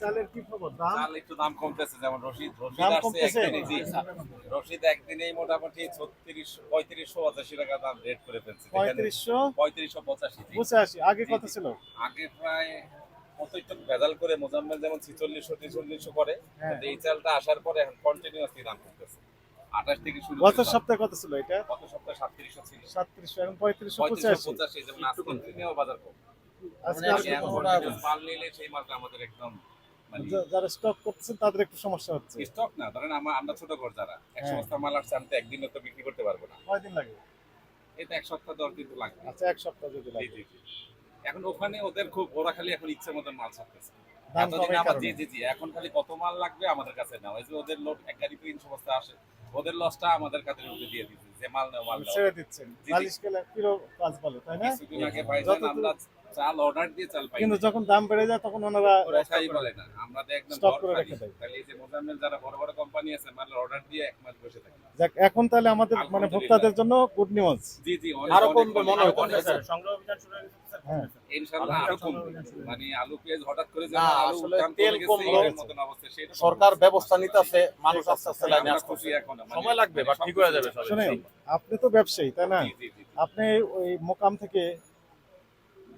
চালের কি খবর? দাম? চাল একটু দাম কমতেছে যেমন রশিদ রশিদ আসছে কমতেছে? জি রশিদ একদিনেই মোটামুটি ছত্রিশ পঁয়ত্রিশশো পঁচাশি টাকা দাম রেট করে ফেলছে। পঁয়ত্রিশশো? পঁয়ত্রিশশো পঁচাশি পঁচাশি আগে কত ছিল? আগে প্রায় কত ভেজাল করে মোজাম্মেল যেমন ছিচল্লিশশো ছেচল্লিশশো করে হ্যাঁ। এই চালটা আসার পরে এখন কন্টিনিউয়াসলি দাম কমতেছে। আঠাশ থেকে শুরু গত সপ্তাহে কত ছিল এটা? গত সপ্তাহে সাতত্রিশশো ছিল। সাতত্রিশশো এখন পঁয়ত্রিশশো পঁয়ত্রিশশো পঁচাশি। পঁচাশি যেমন আজকে কন্টিনিউ বাজার কম। মানে সেই মালটা আমাদের একদম মানে যারা স্টক করতেছেন তাদের একটু সমস্যা হচ্ছে। স্টক না ধরেন আমরা আমরা ছোট ঘর যারা এক হ্যাঁ। মাল আসছে আমি তো একদিনে তো বিক্রি করতে পারব না। কয়দিন লাগে? এটা এক সপ্তাহ দশ দিন তো লাগবে। আচ্ছা এক সপ্তাহ যদি লাগে। এখন ওখানে ওদের খুব ওরা খালি এখন ইচ্ছে মতন মাল ছাড়তেছে। জি জি জি এখন খালি কত মাল লাগবে আমাদের কাছে নাও এই যে ওদের লোড এক গাড়ি আসে। ওদের লসটা আমাদের কাছে উঠে দিয়ে দিচ্ছে যে মাল নেওয়া মাল ছেড়ে দিচ্ছেন। মালিশ কাজ ভালো তাই না? কিছুদিন আগে পাইছেন আমরা চাল অর্ডার দিয়ে চাল পাই। কিন্তু যখন দাম বেড়ে যায় তখন ওনারা বলে না। আমরা তো একদম ঘর করে রেখে দেয়। তাহলে এই যে মোজাম্মেল যারা বড় বড় কোম্পানি আছে মাল অর্ডার দিয়ে এক মাস বসে থাকে। যাক এখন তাহলে আমাদের মানে ভোক্তাদের জন্য গুড নিউজ জি জি আরও কমবে মনে হয়। কমবে, স্যার। হ্যাঁ। ইনশাআল্লাহ আরও কমবে। মানে আলু পেঁয়াজ হঠাৎ করে যে আসলে তেল গেছে, কমলো। এর মতন অবস্থা, সেটা কমবে। সরকার ব্যবস্থা নিতেছে মানুষ আস্তে আস্তে লাইনে এখন, মানে- সময় লাগবে বাট ঠিক হয়ে যাবে সব শুনেন আপনি তো ব্যবসায়ী তাই না। আপনি ওই মোকাম থেকে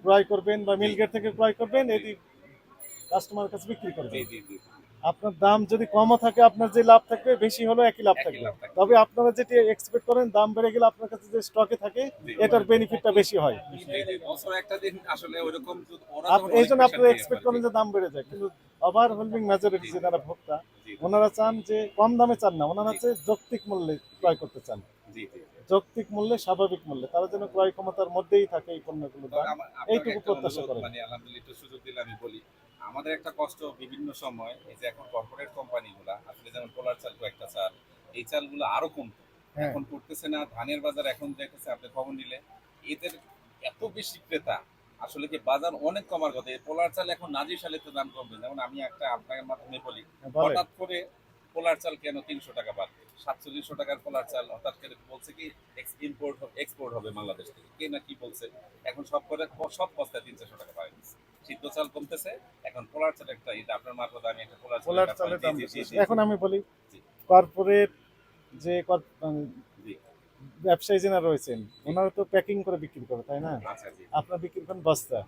ক্রয় করবেন বা মিলগেট থেকে ক্রয় করবেন এটি কাস্টমারের কাছে বিক্রি করবেন। আপনার দাম যদি কমও থাকে আপনার যে লাভ থাকবে বেশি হলেও একই লাভ থাকবে। তবে আপনারা যেটি এক্সপেক্ট করেন দাম বেড়ে গেলে আপনার কাছে যে স্টকে থাকে এটার বেনিফিটটা বেশি হয়। এই জন্য আপনারা এক্সপেক্ট করেন যে দাম বেড়ে যায়। কিন্তু ওভারওয়েলমিং মেজরিটি জি। যে যারা ভোক্তা ওনারা চান যে কম দামে চান না ওনারা হচ্ছে যৌক্তিক মূল্যে ক্রয় করতে চান। জি, জি। যৌক্তিক মূল্যে স্বাভাবিক মূল্যে। তারা যেন ক্রয় ক্ষমতার মধ্যেই থাকে এই পণ্যগুলো এইটুকু প্রত্যাশা করেন। মানে আলহামদুলিল্লাহ সুযোগ দিলে আমি বলি আমাদের একটা কষ্ট বিভিন্ন সময় এই যে এখন কর্পোরেট কোম্পানিগুলা আসলে যেমন পোলার চাল একটা চাল এই চালগুলো আরও কমতো। হ্যাঁ। এখন করতেছে না ধানের বাজার এখন দেখতেছে আপনি খবর নিলে। এদের এত বেশি ক্রেতা আসলে কি বাজার অনেক কমার কথা। এই পোলার চাল এখন নাজি সালে তো দাম কমবে। যেমন আমি একটা আপনার মাধ্যমে বলি হঠাৎ করে পোলার চাল কেন তিনশো টাকা বাড়বে সাতচল্লিশশো টাকার পোলার চাল হঠাৎ করে বলছে কি ইম্পোর্ট এক্সপোর্ট হবে বাংলাদেশ থেকে। কে না কি বলছে? এখন সব করে সব বস্তায় তিন চারশো টাকা পাওয়া গেছে। সিদ্ধ চাল কমতেছে এখন পোলার চাল একটা এটা আপনার মারফত আমি একটা পোলার পোলার চালের দাম এখন আমি বলি। কর্পোরেট যে মানে ব্যবসায়ী যারা রয়েছেন ওনারা তো প্যাকিং করে বিক্রি করে তাই না? আচ্ছা আপনার বিক্রি করেন বস্তা।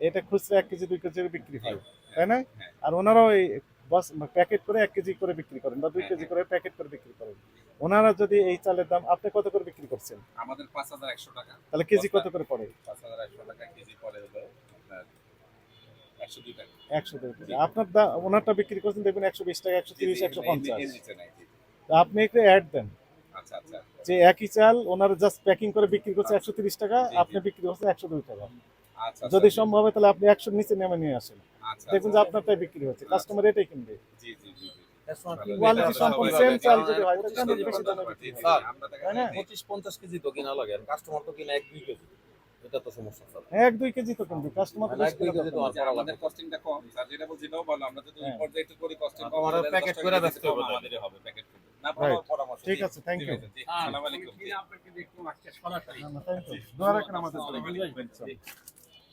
এটা খুচরা এক কেজি দুই কেজি বিক্রি হয় তাই না? হ্যাঁ। আর ওনারাও এই বস প্যাকেট করে এক কেজি করে বিক্রি করেন বা দুই হ্যাঁ, কেজি হ্যাঁ। করে প্যাকেট করে বিক্রি করেন। ওনারা যদি এই চালের দাম আপনি কত করে বিক্রি করছেন? আমাদের পাঁচ হাজার একশো টাকা। তাহলে কেজি কত করে পড়ে? পাঁচ হাজার একশো টাকা কেজি হলো আপনার একশো দুই টাকা। একশো দুই টাকা। আপনার দা- ওনারটা বিক্রি করছেন দেখবেন একশো বিশ টাকা একশো তিরিশ একশো পঞ্চাশ। আপনি একটু অ্যাড দেন। আচ্ছা আচ্ছা। যে একই চাল ওনারা জাস্ট প্যাকিং করে বিক্রি করছে একশো তিরিশ টাকা। আপনি বিক্রি করছেন একশো দুই টাকা। আচ্ছা যদি আচ্ছা, সম্ভব হয় তাহলে আপনি একশোর নিচে নেমে নিয়ে আসেন। আচ্ছা দেখুন যে আপনারটাই বিক্রি হচ্ছে। কাস্টমার এটাই কিনবে। জি জি জি জি। কোয়ালিটি সম্পূর্ণ সেম চাল যদি হয়। তাহলে বেশি দামে বিক্রি হয়। স্যার, আমরা দেখা তাই না? যায় যে- পঁচিশ পঞ্চাশ কেজি তো কিনা লাগে। কাস্টমার তো কিনা এক দুই কেজি। এটা তো সমস্যা স্যার। এক দুই কেজি তো কিনবে। কাস্টমার এক দুই কেজি তো আর যে করা আমাদের কস্টিংটা কম। স্যার যেটা বলছি এটাও ভালো। আমরা যদি হ্যাঁ। পর্যায়ে একটু করি কস্টিং কম আমার প্যাকেট করে ব্যস্ত হবে। তাহলে। হবে প্যাকেট করে। না পরামর্শ ঠিক আছে। দোয়া রাখেন আমাদের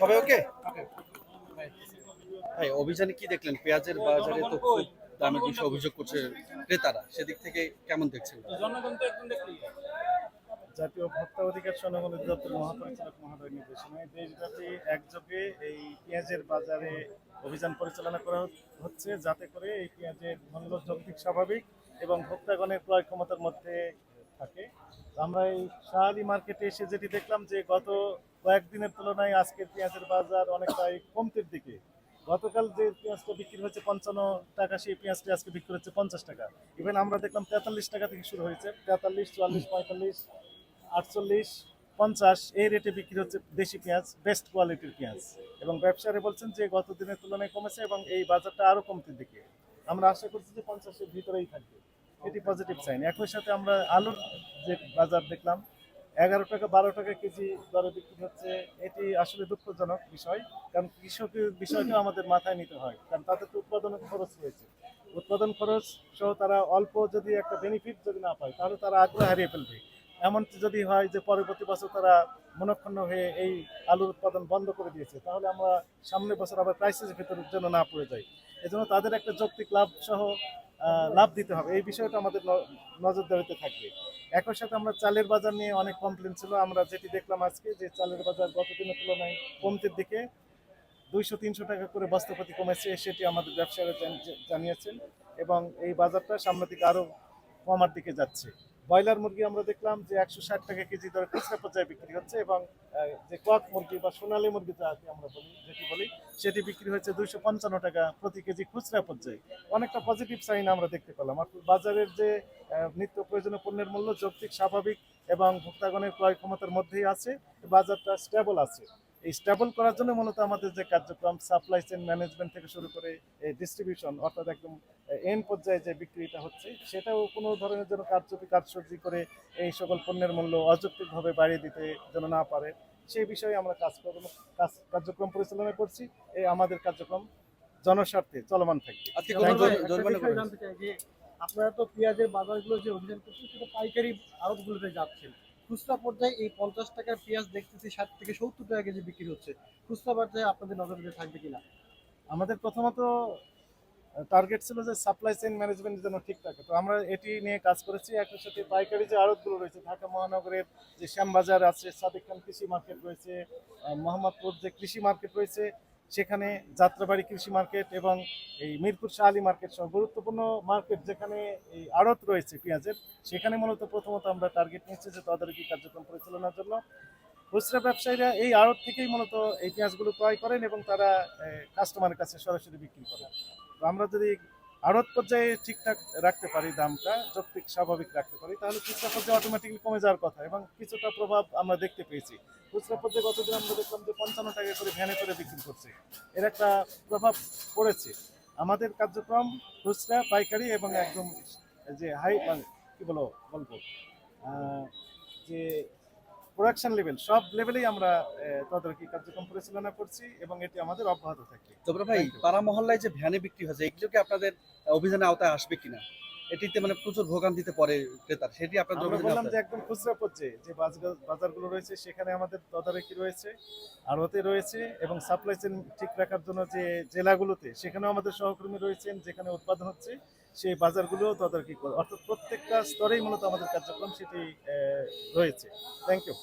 সবাই ওকে? ভাই, অভিযানে কি দেখলেন? পেঁয়াজের বাজারে তো দামের বিষয়ে অভিযোগ করছে ক্রেতারা। সেদিক থেকে কেমন দেখছেন? জনগণ তো একদম জাতীয় ভোক্তা অধিকার সংরক্ষণ অধিদপ্তর মহাপরিচালক মহোদয় নির্দেশনায় দেশব্যাপী একযোগে এই পেঁয়াজের বাজারে অভিযান পরিচালনা করা হচ্ছে, যাতে করে এই পেঁয়াজের মূল্য যৌক্তিক, স্বাভাবিক এবং ভোক্তাগণের ক্রয় ক্ষমতার মধ্যে থাকে। আমরা এই শাহালি মার্কেটে এসে যেটি দেখলাম যে গত কয়েকদিনের তুলনায় আজকের পেঁয়াজের বাজার অনেকটাই কমতির দিকে। গতকাল যে পেঁয়াজটা বিক্রি হচ্ছে পঞ্চান্ন টাকা, সেই পেঁয়াজটি আজকে বিক্রি হচ্ছে পঞ্চাশ টাকা। ইভেন আমরা দেখলাম তেতাল্লিশ টাকা থেকে শুরু হয়েছে, তেতাল্লিশ, চুয়াল্লিশ, পঁয়তাল্লিশ আটচল্লিশ, পঞ্চাশ, এই রেটে বিক্রি হচ্ছে দেশি পেঁয়াজ বেস্ট কোয়ালিটির পেঁয়াজ। এবং ব্যবসায়ী বলছেন যে, গত দিনের তুলনায় কমেছে এবং এই বাজারটা আরও কমতে দিকে। আমরা আশা করছি যে পঞ্চাশের ভিতরেই থাকবে। এটি পজিটিভ সাইন একই সাথে আমরা আলুর যে বাজার দেখলাম, এগারো টাকা, বারো টাকা কেজি দরে বিক্রি হচ্ছে। এটি আসলে দুঃখজনক বিষয়, কারণ কৃষকের বিষয়টা আমাদের মাথায় নিতে হয়, কারণ তাদের তো উৎপাদনের খরচ রয়েছে। উৎপাদন খরচ সহ তারা অল্প যদি একটা বেনিফিট যদি না পায়, তাহলে তারা আগ্রহ হারিয়ে ফেলবে। এমন যদি হয় যে পরবর্তী বছর তারা মনক্ষুণ্ণ হয়ে এই আলুর উৎপাদন বন্ধ করে দিয়েছে, তাহলে আমরা সামনের বছর আবার ক্রাইসিসের ভিতরে যেন না পড়ে যাই এজন্য তাদের একটা যৌক্তিক লাভ সহ লাভ দিতে হবে। এই বিষয়টা আমাদের নজরদারিতে থাকবে। একই সাথে আমরা চালের বাজার নিয়ে অনেক কমপ্লেন ছিল। আমরা যেটি দেখলাম আজকে যে চালের বাজার গত দিনের তুলনায় কমতির দিকে দুইশো, তিনশো টাকা করে বস্তাপতি কমেছে, সেটি আমাদের ব্যবসায়ীরা জানিয়েছেন এবং এই বাজারটা সামনের দিকে আরও কমার দিকে যাচ্ছে। ব্রয়লার মুরগি আমরা দেখলাম যে একশো ষাট টাকা কেজি দরে খুচরা পর্যায়ে বিক্রি হচ্ছে এবং যে কক মুরগি বা সোনালী মুরগি যাকে আমরা বলি, যেটি বলি, সেটি বিক্রি হচ্ছে দুইশো পঞ্চান্ন টাকা প্রতি কেজি খুচরা পর্যায়ে। অনেকটা পজিটিভ সাইন আমরা দেখতে পেলাম। অর্থাৎ বাজারের যে নিত্য প্রয়োজনীয় পণ্যের মূল্য যৌক্তিক, স্বাভাবিক এবং ভোক্তাগণের ক্রয় ক্ষমতার মধ্যেই আছে, বাজারটা স্টেবল আছে। স্টেবল করার জন্য মূলত আমাদের যে কার্যক্রম সাপ্লাই চেইন ম্যানেজমেন্ট থেকে শুরু করে ডিস্ট্রিবিউশন অর্থাৎ একদম এন পর্যায়ে যে বিক্রিটা হচ্ছে সেটাও কোনো ধরনের যেন কারচুপি কারসর্জি করে এই সকল পণ্যের মূল্য অযৌক্তিকভাবে বাড়িয়ে দিতে যেন না পারে সেই বিষয়ে আমরা কাজ কাজ কার্যক্রম পরিচালনা করছি। এই আমাদের কার্যক্রম জনস্বার্থে চলমান থাকবে। আপনারা তো পেঁয়াজের বাজারগুলো যে অভিযান করছেন সেটা পাইকারি আড়তগুলোতে যাচ্ছেন। খুচরা পর্যায়ে এই পঞ্চাশ টাকার পেঁয়াজ দেখতেছি ষাট থেকে সত্তর টাকা কেজি বিক্রি হচ্ছে। খুচরা পর্যায়ে আপনাদের নজরে থাকবে কিনা? আমাদের প্রথমত টার্গেট ছিল যে সাপ্লাই চেইন ম্যানেজমেন্ট যেন ঠিক থাকে। তো আমরা এটি নিয়ে কাজ করেছি। একই সাথে পাইকারি যে আড়তগুলো রয়েছে, ঢাকা মহানগরের যে শ্যামবাজার আছে, সাদিক খান কৃষি মার্কেট রয়েছে মোহাম্মদপুর যে কৃষি মার্কেট রয়েছে সেখানে যাত্রাবাড়ি কৃষি মার্কেট এবং এই মিরপুর শাহালি মার্কেট সহ গুরুত্বপূর্ণ মার্কেট যেখানে এই আড়ত রয়েছে পেঁয়াজের, সেখানে মূলত প্রথমত আমরা টার্গেট নিয়েছি যে তদারকি কার্যক্রম পরিচালনার জন্য। খুচরা ব্যবসায়ীরা এই আড়ত থেকেই মূলত এই পেঁয়াজগুলো ক্রয় করেন এবং তারা কাস্টমারের কাছে সরাসরি বিক্রি করেন। তো আমরা যদি আড়ত পর্যায়ে ঠিকঠাক রাখতে পারি দামটা, যৌক্তিক, স্বাভাবিক রাখতে পারি, তাহলে খুচরা পর্যায়ে অটোমেটিকলি কমে যাওয়ার কথা। এবং কিছুটা প্রভাব আমরা দেখতে পেয়েছি। খুচরা পর্যায়ে গতদিন আমরা দেখলাম যে পঞ্চান্ন টাকা করে ভ্যানে করে বিক্রি করছে। এর একটা প্রভাব পড়েছে। আমাদের কার্যক্রম খুচরা, পাইকারি এবং একদম যে হাই মানে কি বলো বলব প্রোডাকশন লেভেল সব লেভেলেই আমরা তদারকি কার্যক্রম পরিচালনা করছি এবং এটি আমাদের অব্যাহত থাকবে। তবে ভাই পাড়া মহল্লায় যে ভ্যানে বিক্রি হচ্ছে এগুলো কি আপনাদের অভিযানের আওতায় আসবে কিনা? এটিতে মানে প্রচুর ভোগান্তিতে পড়ে ক্রেতার সেটি আপনাদের আমরা বললাম যে একদম খুচরা পর্যায়ে যে বাজার- বাজারগুলো রয়েছে সেখানে আমাদের তদারকি রয়েছে আড়তে রয়েছে এবং সাপ্লাই চেন ঠিক রাখার জন্য যে জেলাগুলোতে সেখানেও আমাদের সহকর্মী রয়েছেন যেখানে উৎপাদন হচ্ছে। সেই বাজারগুলো তদারকি করে। অর্থাৎ প্রত্যেকটা স্তরেই মূলত আমাদের কার্যক্রম সেটি রয়েছে। Thank you